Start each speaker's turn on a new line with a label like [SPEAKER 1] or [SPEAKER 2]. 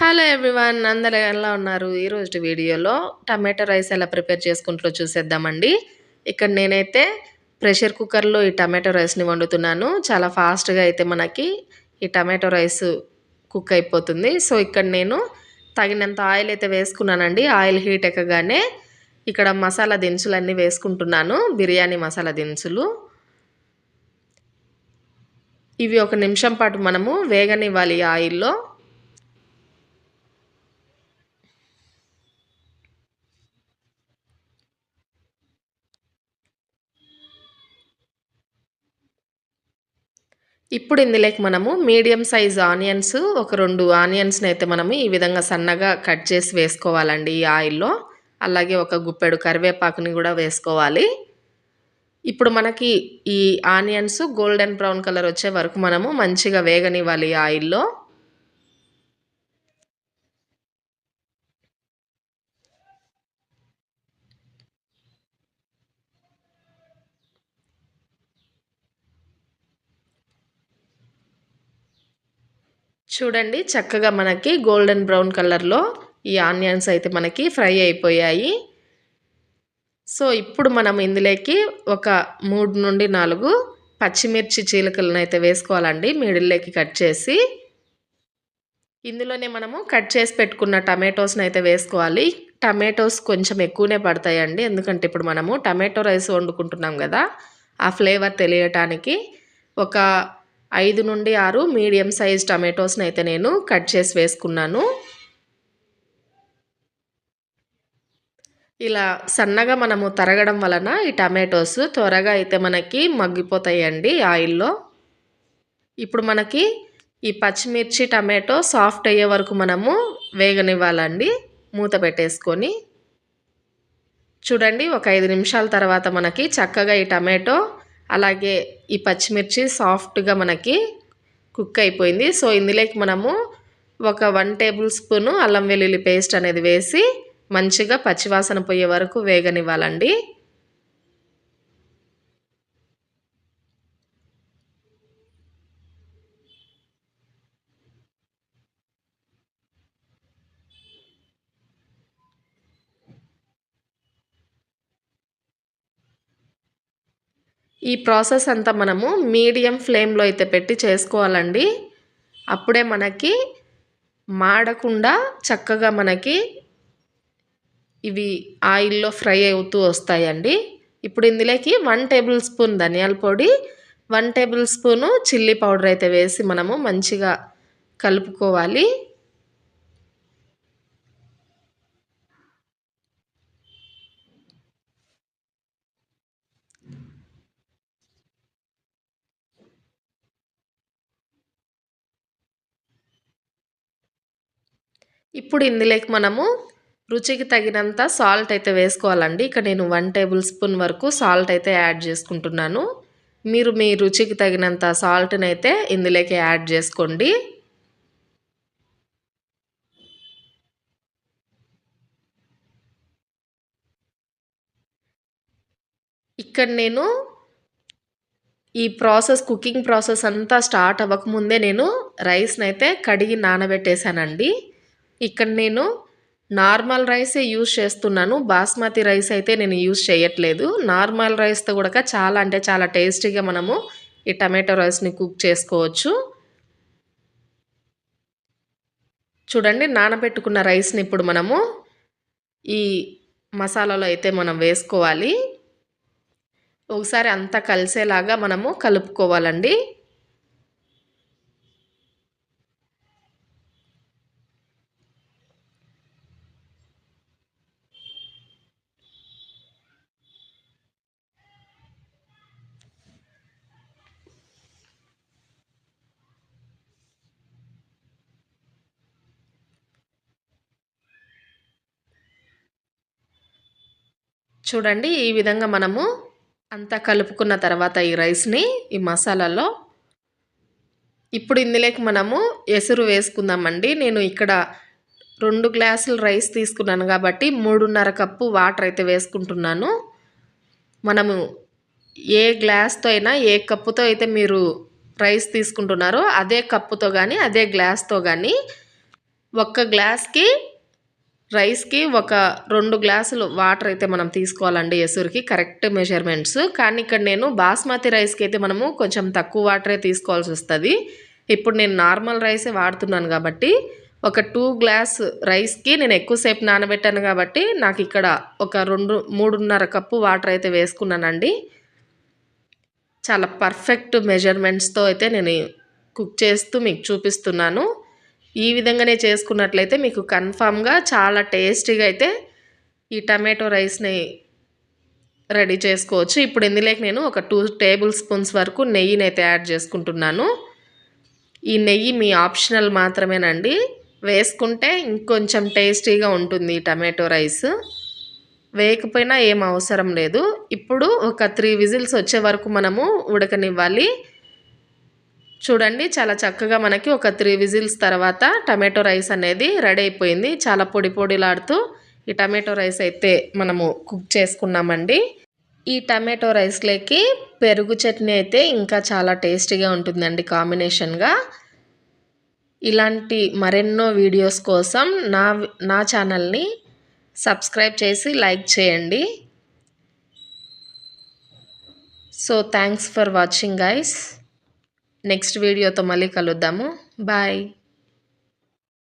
[SPEAKER 1] Hello everyone అందరు ఎలా ఉన్నారు? ఈరోజు వీడియోలో టమాటో రైస్ ఎలా ప్రిపేర్ చేసుకుంటారో చూసేద్దామండి. ఇక్కడ నేనైతే ప్రెషర్ కుక్కర్లో ఈ టమాటో రైస్ని వండుతున్నాను. చాలా ఫాస్ట్గా అయితే మనకి ఈ టమాటో రైస్ కుక్ అయిపోతుంది. సో ఇక్కడ నేను తగినంత ఆయిల్ అయితే వేసుకున్నానండి. ఆయిల్ హీట్ ఎక్కగానే ఇక్కడ మసాలా దినుసులన్నీ వేసుకుంటున్నాను. బిర్యానీ మసాలా దినుసులు. ఇవి ఒక నిమిషం పాటు మనము వేగనివ్వాలి ఆయిల్లో. ఇప్పుడు ఇందులోకి మనము మీడియం సైజ్ ఆనియన్స్ ఒక రెండు ఆనియన్స్ని అయితే మనము ఈ విధంగా సన్నగా కట్ చేసి వేసుకోవాలండి ఈ ఆయిల్లో. అలాగే ఒక గుప్పెడు కరివేపాకుని కూడా వేసుకోవాలి. ఇప్పుడు మనకి ఈ ఆనియన్స్ గోల్డెన్ బ్రౌన్ కలర్ వచ్చే వరకు మనము మంచిగా వేగనివ్వాలి ఆయిల్లో. చూడండి చక్కగా మనకి గోల్డెన్ బ్రౌన్ కలర్లో ఈ ఆనియన్స్ అయితే మనకి ఫ్రై అయిపోయాయి. సో ఇప్పుడు మనం ఇందులోకి ఒక మూడు నుండి నాలుగు పచ్చిమిర్చి చీలకలను అయితే వేసుకోవాలండి మిడిల్లోకి కట్ చేసి. ఇందులోనే మనము కట్ చేసి పెట్టుకున్న టమాటోస్ని అయితే వేసుకోవాలి. టమాటోస్ కొంచెం ఎక్కువనే పడతాయండి ఎందుకంటే ఇప్పుడు మనము టమాటో రైస్ వండుకుంటున్నాం కదా ఆ ఫ్లేవర్ తెలియటానికి ఒక ఐదు నుండి ఆరు మీడియం సైజ్ టమాటోస్ని అయితే నేను కట్ చేసి వేసుకున్నాను. ఇలా సన్నగా మనము తరగడం వలన ఈ టమాటోస్ త్వరగా అయితే మనకి మగ్గిపోతాయండి ఆయిల్లో. ఇప్పుడు మనకి ఈ పచ్చిమిర్చి టమాటో సాఫ్ట్ అయ్యే వరకు మనము వేగనివ్వాలండి. మూత పెట్టేసుకొని చూడండి ఒక ఐదు నిమిషాల తర్వాత మనకి చక్కగా ఈ టమాటో అలాగే ఈ పచ్చిమిర్చి సాఫ్ట్గా మనకి కుక్ అయిపోయింది. సో ఇందులోకి మనము ఒక వన్ టేబుల్ స్పూను అల్లం వెల్లుల్లి పేస్ట్ అనేది వేసి మంచిగా పచ్చివాసన పోయే వరకు వేగనివ్వాలండి. ఈ ప్రాసెస్ అంతా మనము మీడియం ఫ్లేమ్లో అయితే పెట్టి చేసుకోవాలండి. అప్పుడే మనకి మాడకుండా చక్కగా మనకి ఇవి ఆయిల్లో ఫ్రై అవుతూ వస్తాయండి. ఇప్పుడు ఇందులోకి వన్ టేబుల్ స్పూన్ ధనియాల పొడి one table spoon chilli powder అయితే వేసి మనము మంచిగా కలుపుకోవాలి. ఇప్పుడు ఇందులోకి మనము రుచికి తగినంత సాల్ట్ అయితే వేసుకోవాలండి. ఇక్కడ నేను వన్ టేబుల్ స్పూన్ వరకు సాల్ట్ అయితే యాడ్ చేసుకుంటున్నాను. మీరు మీ రుచికి తగినంత సాల్ట్ని అయితే ఇందులోకి యాడ్ చేసుకోండి. ఇక్కడ నేను ఈ ప్రాసెస్ కుకింగ్ ప్రాసెస్ అంతా స్టార్ట్ అవ్వకముందే నేను రైస్ని అయితే కడిగి నానబెట్టేశానండి. ఇక్కడ నేను నార్మల్ రైసే యూజ్ చేస్తున్నాను. బాస్మతి రైస్ అయితే నేను యూజ్ చేయట్లేదు. నార్మల్ రైస్తో కూడా చాలా అంటే చాలా టేస్టీగా మనము ఈ టమాటో రైస్ని కుక్ చేసుకోవచ్చు. చూడండి నానబెట్టుకున్న రైస్ని ఇప్పుడు మనము ఈ మసాలాలో అయితే మనం వేసుకోవాలి. ఒకసారి అంతా కలిసేలాగా మనము కలుపుకోవాలండి. చూడండి ఈ విధంగా మనము అంతా కలుపుకున్న తర్వాత ఈ రైస్ని ఈ మసాలాలో ఇప్పుడు ఇందులోకి మనము ఎసురు వేసుకుందామండి. నేను ఇక్కడ రెండు గ్లాసులు రైస్ తీసుకున్నాను కాబట్టి మూడున్నర కప్పు వాటర్ అయితే వేసుకుంటున్నాను. మనము ఏ గ్లాస్తో అయినా ఏ కప్పుతో అయితే మీరు రైస్ తీసుకుంటున్నారో అదే కప్పుతో కానీ అదే గ్లాస్తో కానీ ఒక్క గ్లాస్కి రైస్కి ఒక రెండు గ్లాసులు వాటర్ అయితే మనం తీసుకోవాలండి ఎసురుకి కరెక్ట్ మెజర్మెంట్స్. కానీ ఇక్కడ నేను బాస్మతి రైస్కి అయితే మనము కొంచెం తక్కువ వాటరే తీసుకోవాల్సి వస్తుంది. ఇప్పుడు నేను నార్మల్ రైసే వాడుతున్నాను కాబట్టి ఒక టూ గ్లాస్ రైస్కి నేను ఎక్కువసేపు నానబెట్టాను కాబట్టి నాకు ఇక్కడ ఒక రెండు మూడున్నర కప్పు వాటర్ అయితే వేసుకున్నానండి. చాలా పర్ఫెక్ట్ మెజర్మెంట్స్తో అయితే నేను కుక్ చేస్తూ మీకు చూపిస్తున్నాను. ఈ విధంగానే చేసుకున్నట్లయితే మీకు కన్ఫామ్గా చాలా టేస్టీగా అయితే ఈ టమాటో రైస్ని రెడీ చేసుకోవచ్చు. ఇప్పుడు ఇందులోకి నేను ఒక టూ టేబుల్ స్పూన్స్ వరకు నెయ్యిని అయితే యాడ్ చేసుకుంటున్నాను. ఈ నెయ్యి మీ ఆప్షనల్ మాత్రమేనండి. వేసుకుంటే ఇంకొంచెం టేస్టీగా ఉంటుంది ఈ టమాటో రైస్. వేయకపోయినా ఏం అవసరం లేదు. ఇప్పుడు ఒక త్రీ విజిల్స్ వచ్చే వరకు మనము ఉడకనివ్వాలి. చూడండి చాలా చక్కగా మనకి ఒక త్రీ విజిల్స్ తర్వాత టమాటో రైస్ అనేది రెడీ అయిపోయింది. చాలా పొడి పొడిలాడుతూ ఈ టమాటో రైస్ అయితే మనము కుక్ చేసుకున్నామండి. ఈ టమాటో రైస్లోకి పెరుగు చట్నీ అయితే ఇంకా చాలా టేస్టీగా ఉంటుందండి కాంబినేషన్గా. ఇలాంటి మరెన్నో వీడియోస్ కోసం నా నా ఛానల్ని సబ్స్క్రైబ్ చేసి లైక్ చేయండి. So thanks for watching guys. Next వీడియోతో మళ్ళీ కలుద్దాము. బాయ్.